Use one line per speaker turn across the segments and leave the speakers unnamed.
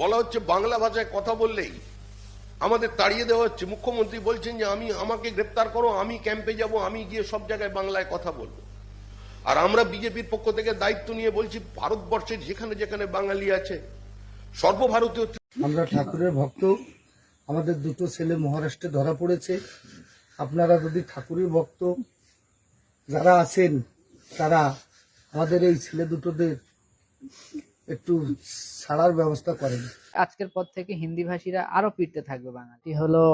বলা হচ্ছে বাংলা ভাষায় কথা বললেই আমাদের তাড়িয়ে দেওয়া হচ্ছে। মুখ্যমন্ত্রী বলছেন যে আমি, আমাকে গ্রেপ্তার করো, আমি ক্যাম্পে যাব, আমি গিয়ে সব জায়গায় বাংলায় কথা বলব। আর আমরা বিজেপির পক্ষ থেকে দায়িত্ব নিয়ে বলছি, ভারতবর্ষের যেখানে যেখানে বাঙালি আছে, সর্বভারতীয়
আমরা ঠাকুরের ভক্ত। আমাদের দুটো ছেলে মহারাষ্ট্রে ধরা পড়েছে। আপনারা যদি ঠাকুরের ভক্ত যারা আছেন, তারা আমাদের এই ছেলে দুটোদের একটু ছাড়ার ব্যবস্থা করেন।
আজকের পর থেকে হিন্দি ভাষীরা আরও পিটতে থাকবে বাঙালি। হলো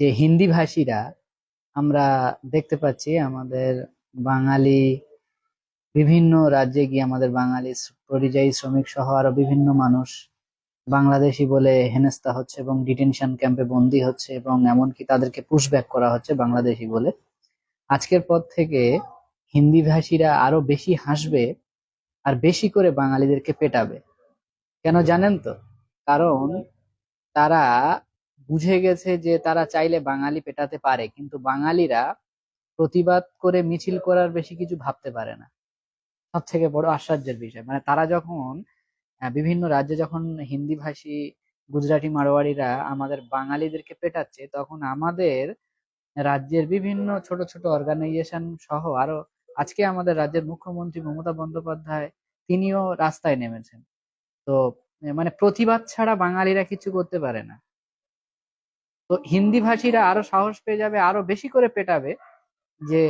যে হিন্দি ভাষীরা আমরা দেখতে পাচ্ছি আমাদের বাঙালি বিভিন্ন রাজ্যে গিয়ে আমাদের বাঙালি পরিযায়ী শ্রমিক সহ আরও বিভিন্ন মানুষ বাংলাদেশি বলে হেনস্থা হচ্ছে এবং ডিটেনশন ক্যাম্পে বন্দি হচ্ছে এবং এমনকি তাদেরকে পুশব্যাক করা হচ্ছে বাংলাদেশি বলে। আজকের পর থেকে হিন্দি ভাষীরা আরও বেশি হাসবে আর বেশি করে বাঙালিদেরকে পেটাবে। কেন জানেন তো? কারণ তারা বুঝে গেছে যে তারা চাইলে বাঙালি পেটাতে পারে, কিন্তু বাঙালিরা প্রতিবাদ করে মিছিল করার বেশি কিছু ভাবতে পারে না। সব থেকে বড় আশ্চর্যের বিষয়। মানে তারা যখন বিভিন্ন রাজ্যে যখন হিন্দি ভাষী, গুজরাটি মারোয়াড়িরা আমাদের বাঙালিদেরকে পেটাচ্ছে, তখন আমাদের রাজ্যের বিভিন্ন ছোট ছোট অর্গানাইজেশন সহ আরও আজকে আমাদের রাজ্যের মুখ্যমন্ত্রী মমতা বন্দ্যোপাধ্যায় তিনিও রাস্তায় নেমেছেন। তো মানে প্রতিবাদ ছাড়া বাঙালিরা কিছু করতে পারে না। তো হিন্দি ভাষীরা আরও সাহস পেয়ে যাবে, আরও বেশি করে পেটাবে যে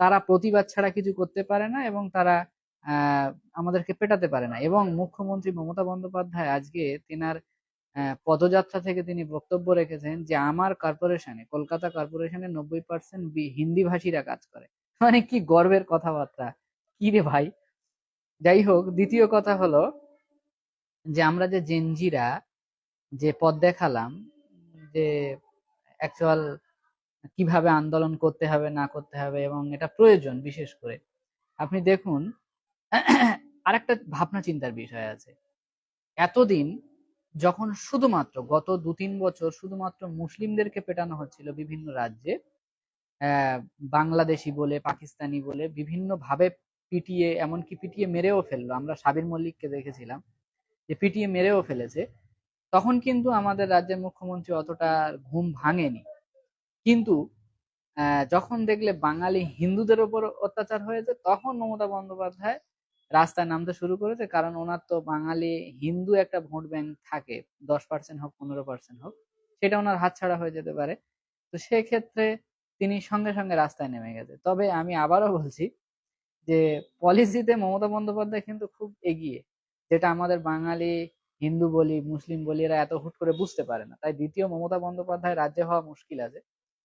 তারা প্রতিবাদ ছাড়া কিছু করতে পারে না এবং তারা আমাদেরকে পেটাতে পারে না। এবং মুখ্যমন্ত্রী মমতা বন্দ্যোপাধ্যায় আজকে তেনার পদযাত্রা থেকে তিনি বক্তব্য রেখেছেন যে, আমার কর্পোরেশনে, কলকাতা কর্পোরেশনে নব্বই পার্সেন্ট হিন্দি ভাষীরা কাজ করে। মানে কি গর্বের কথাবার্তা? কি রে ভাই? যাই হোক, দ্বিতীয় কথা হলো যে আমরা যে জেনজিরা যে পথ দেখালাম, যে অ্যাকচুয়াল কীভাবে আন্দোলন করতে হবে, না করতে হবে এবং এটা প্রয়োজন বিশেষ করে। আপনি দেখুন, আরেকটা ভাবনা চিন্তার বিষয় আছে। এতদিন যখন শুধুমাত্র গত দু তিন বছর শুধুমাত্র মুসলিমদেরকে পেটানো হচ্ছিল বিভিন্ন রাজ্যে বাংলাদেশি বলে, পাকিস্তানি বলে বিভিন্ন ভাবে পিটিয়ে, এমনকি পিটিয়ে মেরেও ফেলল। আমরা সাবির মল্লিককে দেখেছিলাম যে পিটিয়ে মেরেও ফেলেছে। তখন কিন্তু আমাদের রাজ্যের মুখ্যমন্ত্রী অতটা ঘুম ভাঙেনি। কিন্তু যখন দেখলে বাঙালি হিন্দুদের ওপর অত্যাচার হয়েছে, তখন মমতা বন্দ্যোপাধ্যায় রাস্তায় নামতে শুরু করেছে। কারণ ওনার তো বাঙালি হিন্দু একটা ভোট ব্যাংক থাকে, দশ পার্সেন্ট হোক, পনেরো পার্সেন্ট হোক, সেটা ওনার হাতছাড়া হয়ে যেতে পারে। তো সেক্ষেত্রে তিনি সঙ্গে সঙ্গে রাস্তায় নেমে গেছে। তবে আমি আবারও বলছি যে, পলিসিতে মমতা বন্দ্যোপাধ্যায় কিন্তু খুব এগিয়ে। যেটা আমাদের বাঙালি, হিন্দু বলি, মুসলিম বলি, এরা এত হুট করে বুঝতে পারে না। তাই দ্বিতীয় মমতা বন্দ্যোপাধ্যায় রাজ্যে হওয়া মুশকিল আছে।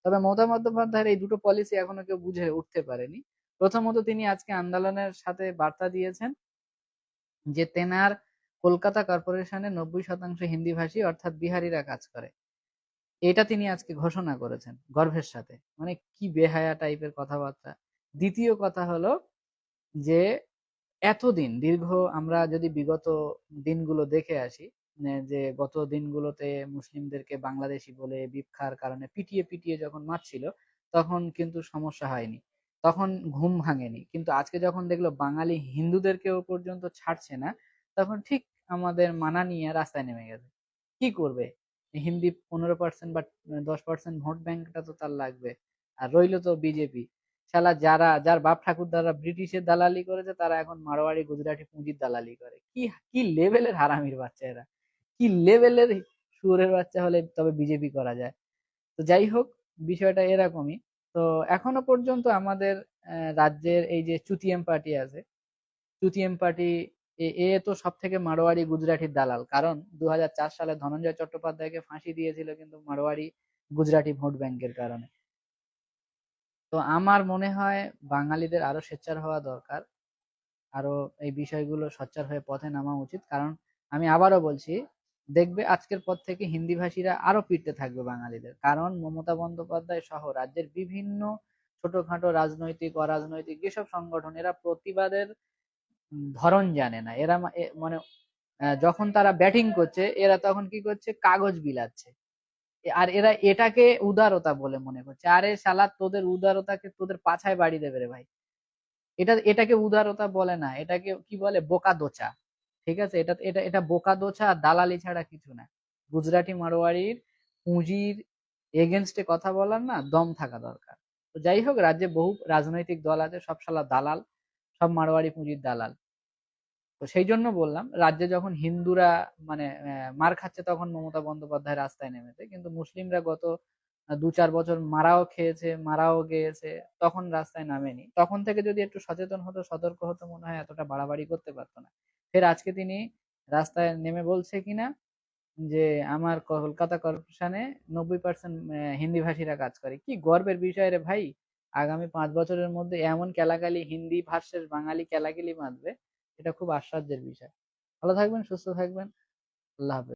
তবে মমতা বন্দ্যোপাধ্যায়ের এই দুটো পলিসি এখনও কেউ বুঝে উঠতে পারেনি। প্রথমত তিনি আজকে আন্দোলনের সাথে বার্তা দিয়েছেন যে, তেনার কলকাতা কর্পোরেশনে নব্বই শতাংশ হিন্দি ভাষী অর্থাৎ বিহারিরা কাজ করে। এটা তিনি আজকে ঘোষণা করেছেন গর্ভের সাথে। মানে কি বেহায়া টাইপের কথাবার্তা। দ্বিতীয় কথা হলো যে, এতদিন দীর্ঘ আমরা যদি বিগত দিনগুলো দেখে আসি মানে যে গত দিনগুলোতে মুসলিমদেরকে বাংলাদেশি বলে বিপখার কারণে পিটিয়ে পিটিয়ে যখন মারছিল, তখন কিন্তু সমস্যা হয়নি। তখন ঘুম ভাঙেনি। কিন্তু আজকে যখন দেখল বাঙালি হিন্দুদেরকেও পর্যন্ত ছাড়ছে না, তখন ঠিক আমাদের মানা নিয়ে রাস্তায় নেমে গেছে। কি করবে? হিন্দি পনেরো পার্সেন্ট বা দশ পার্সেন্ট ভোট ব্যাংকটা তো তার লাগবে। আর রইল তো বিজেপি। শালা যারা, যার বাপ ঠাকুর দ্বারা ব্রিটিশের দালালি করেছে, তারা এখন মারোয়ারি গুজরাটি পুঁজির দালালি করে। কি কি লেভেলের হারামির বাচ্চা এরা? কি লেভেলের সুরের বাচ্চা হলে তবে বিজেপি করা যায়? তো যাই হোক, বিষয়টা এরকমই। তো এখনও পর্যন্ত আমাদের রাজ্যের এই যে চুতিয়াম পার্টি আছে চুতিয়াম পার্টি এ তো সব থেকে মারোয়াড়ি গুজরাটির দালাল। কারণ দু হাজার চার সালে ধনঞ্জয় চট্টোপাধ্যায়কে ফাঁসি দিয়েছিল কিন্তু মারোয়াড়ি গুজরাটি ভোট ব্যাংকের কারণে। তো আমার মনে হয় বাঙালিদের আরও সোচ্চার হওয়া দরকার। আরও এই বিষয়গুলো সোচ্চার হয়ে পথে নামা উচিত। কারণ আমি আবারও বলছি, দেখবে আজকের পর থেকে হিন্দি ভাষীরা আরও পিটতে থাকবে বাঙালিদের। কারণ মমতা বন্দ্যোপাধ্যায় সহ রাজ্যের বিভিন্ন ছোটখাটো রাজনৈতিক, অরাজনৈতিক যেসব সংগঠন, এরা প্রতিবাদের ধরন জানে না। এরা মানে যখন তারা ব্যাটিং করছে, এরা তখন কি করছে? কাগজ বিলাচ্ছে। আর এরা এটাকে উদারতা বলে মনে করছে। আরে শালা, তোদের উদারতাকে তোদের পাছায় বাড়ি দেবে রে ভাই। এটা, এটাকে উদারতা বলে না। এটাকে কি বলে? বোকা দোচা ঠিক আছে? এটা এটা এটা বোকা দোছা আর দালালি ছাড়া কিছু না। গুজরাটি মারোয়ারির পুঁজির এগেনস্টে কথা বলার না, দম থাকা দরকার। তো যাই হোক, রাজ্যে বহু রাজনৈতিক দল আছে, সব শালা দালাল। সব মারোয়ারি পুঁজির দালাল। তো সেই জন্য বললাম, রাজ্যে যখন হিন্দুরা মানে মার খাচ্ছে তখন মমতা বন্দ্যোপাধ্যায় রাস্তায় নেমেছে। কিন্তু মুসলিমরা গত দু চার বছর মারাও খেয়েছে, মারাও গেয়েছে, তখন রাস্তায় নামেনি। তখন থেকে যদি একটু সচেতন হতো, সতর্ক হতো মনে হয়, এতটা বাড়াবাড়ি করতে পারতো না। ফের আজকে তিনি রাস্তায় নেমে বলছে কিনা যে, আমার কলকাতা কর্পোরেশনে নব্বই পার্সেন্ট হিন্দি ভাষীরা কাজ করে। কি গর্বের বিষয় রে ভাই! আগামী পাঁচ বছরের মধ্যে এমন কেলাকালি হিন্দি ভার্সেস বাঙালি কেলাকালি বাঁধবে, এটা খুব আশ্চর্যের বিষয়। ভালো থাকবেন, সুস্থ থাকবেন, আল্লাহ হাফেজ।